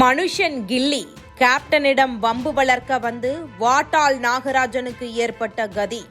மனுஷன் கில்லி. கேப்டனிடம் வம்பு வளர்க்க வந்து வாட்டாள் நாகராஜனுக்கு ஏற்பட்ட கதி.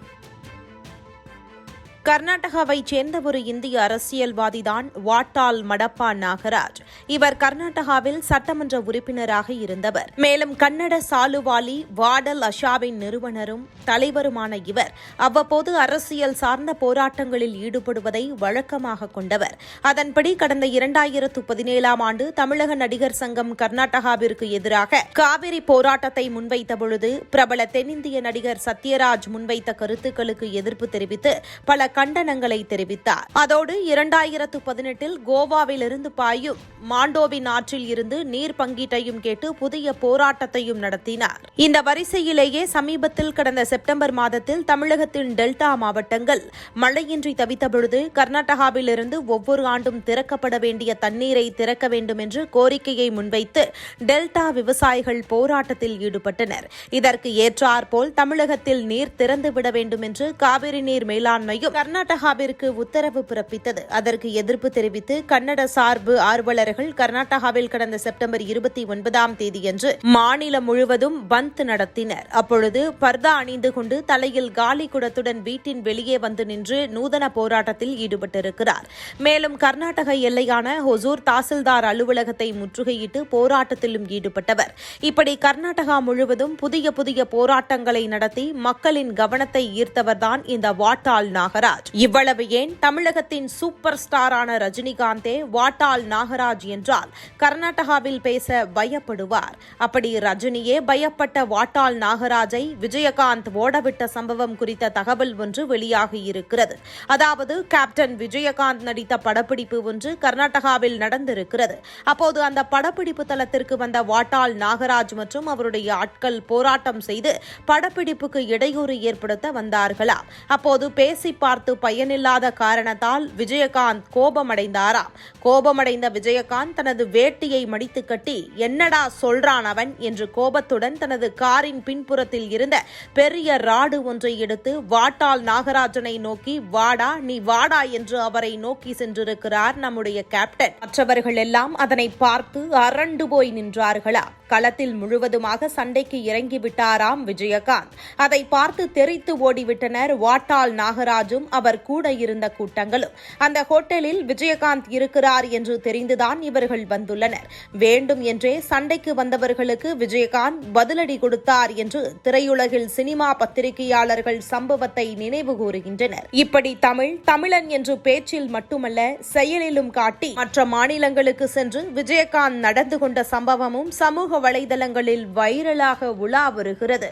கர்நாடகாவைச் சேர்ந்த ஒரு இந்திய அரசியல்வாதிதான் வாட்டாள் மடப்பா நாகராஜ். இவர் கர்நாடகாவில் சட்டமன்ற உறுப்பினராக இருந்தவர். மேலும் கன்னட சாலுவாலி வாடல் அஷாவின் நிறுவனரும் தலைவருமான இவர் அவ்வப்போது அரசியல் சார்ந்த போராட்டங்களில் ஈடுபடுவதை வழக்கமாக கொண்டவர். அதன்படி கடந்த இரண்டாயிரத்து பதினேழாம் ஆண்டு தமிழக நடிகர் சங்கம் கர்நாடகாவிற்கு எதிராக காவிரி போராட்டத்தை முன்வைத்த பொழுது பிரபல தென்னிந்திய நடிகர் சத்யராஜ் முன்வைத்த கருத்துக்களுக்கு எதிர்ப்பு தெரிவித்து பல கண்டனங்களை தெரிவித்தார். அதோடு இரண்டாயிரத்து பதினெட்டில் கோவாவிலிருந்து பாயும் மாண்டோவின் ஆற்றில் இருந்து நீர் பங்கீட்டையும் கேட்டு புதிய போராட்டத்தையும் நடத்தினார். இந்த வரிசையிலேயே சமீபத்தில் கடந்த செப்டம்பர் மாதத்தில் தமிழகத்தின் டெல்டா மாவட்டங்கள் மழையின்றி தவித்த பொழுது கர்நாடகாவிலிருந்து ஒவ்வொரு ஆண்டும் திறக்கப்பட வேண்டிய தண்ணீரை திறக்க வேண்டும் என்று கோரிக்கையை முன்வைத்து டெல்டா விவசாயிகள் போராட்டத்தில் ஈடுபட்டனர். இதற்கு ஏற்றாற்போல் தமிழகத்தில் நீர் திறந்துவிட வேண்டும் என்று காவிரி நீர் மேலாண்மையும் கர்நாடகாவிற்கு உத்தரவு பிறப்பித்தது. அதற்கு எதிர்ப்பு தெரிவித்து கன்னட சார்பு ஆர்வலர்கள் கர்நாடகாவில் கடந்த செப்டம்பர் இருபத்தி ஒன்பதாம் தேதியன்று மாநிலம் முழுவதும் பந்த் நடத்தினர். அப்பொழுது பர்தா அணிந்து கொண்டு தலையில் காலி குடத்துடன் வீட்டின் வெளியே வந்து நின்று நூதன போராட்டத்தில் ஈடுபட்டிருக்கிறார். மேலும் கர்நாடக எல்லையான ஹொசூர் தாசில்தார் அலுவலகத்தை முற்றுகையிட்டு போராட்டத்திலும் ஈடுபட்டவர். இப்படி கர்நாடகா முழுவதும் புதிய புதிய போராட்டங்களை நடத்தி மக்களின் கவனத்தை ஈர்த்தவர்தான் இந்த வாட்டாள் நாகராஜ் இவ்வளவு ஏன் தமிழகத்தின் சூப்பர் ஸ்டாரான ரஜினிகாந்தே வாட்டாள் நாகராஜ் என்றால் கர்நாடகாவில் பேச பயப்படுவார். அப்படி ரஜினியே பயப்பட்ட வாட்டாள் நாகராஜை விஜயகாந்த் ஓடவிட்ட சம்பவம் குறித்த தகவல் ஒன்று வெளியாகி இருக்கிறது. அதாவது கேப்டன் விஜயகாந்த் நடித்த படப்பிடிப்பு ஒன்று கர்நாடகாவில் நடந்திருக்கிறது. அப்போது அந்த படப்பிடிப்பு தளத்திற்கு வந்த வாட்டாள் நாகராஜ் மற்றும் அவருடைய ஆட்கள் போராட்டம் செய்து படப்பிடிப்புக்கு இடையூறு ஏற்படுத்த வந்தார்களாம். அப்போது பேசி பார்த்த பயனில்லாத காரணத்தால் விஜயகாந்த் கோபமடைந்தாராம் கோபமடைந்த விஜயகாந்த் தனது வேட்டியை மடித்து கட்டி என்னடா சொல்றான் அவன்? என்று கோபத்துடன் தனது காரின் பின்புறத்தில் இருந்த பெரிய ராடு ஒன்றை எடுத்து வாட்டாள் நாகராஜனை நோக்கி வாடா நீ வாடா என்று அவரை நோக்கி சென்றிருக்கிறார் நம்முடைய கேப்டன். மற்றவர்கள் எல்லாம் அதனை பார்த்து அரண்டு போய் நின்றார்களா? களத்தில் முழுவதுமாக சண்டைக்கு இறங்கிவிட்டாராம் விஜயகாந்த். அதை பார்த்து தெரித்து ஓடிவிட்டனர் வாட்டாள் நாகராஜும் அவர் கூட இருந்த கூட்டங்களும். அந்த ஹோட்டலில் விஜயகாந்த் இருக்கிறார் என்று தெரிந்துதான் இவர்கள் வந்துள்ளனர். வேண்டும் என்றே சண்டைக்கு வந்தவர்களுக்கு விஜயகாந்த் பதிலடி கொடுத்தார் என்று திரையுலகில் சினிமா பத்திரிகையாளர்கள் சம்பவத்தை நினைவு கூறுகின்றனர். இப்படி தமிழ் தமிழன் என்று பேச்சில் மட்டுமல்ல செயலிலும் காட்டி மற்ற மாநிலங்களுக்கு சென்று விஜயகாந்த் நடந்து கொண்ட சம்பவமும் சமூக வலைதளங்களில் வைரலாக உலா வருகிறது.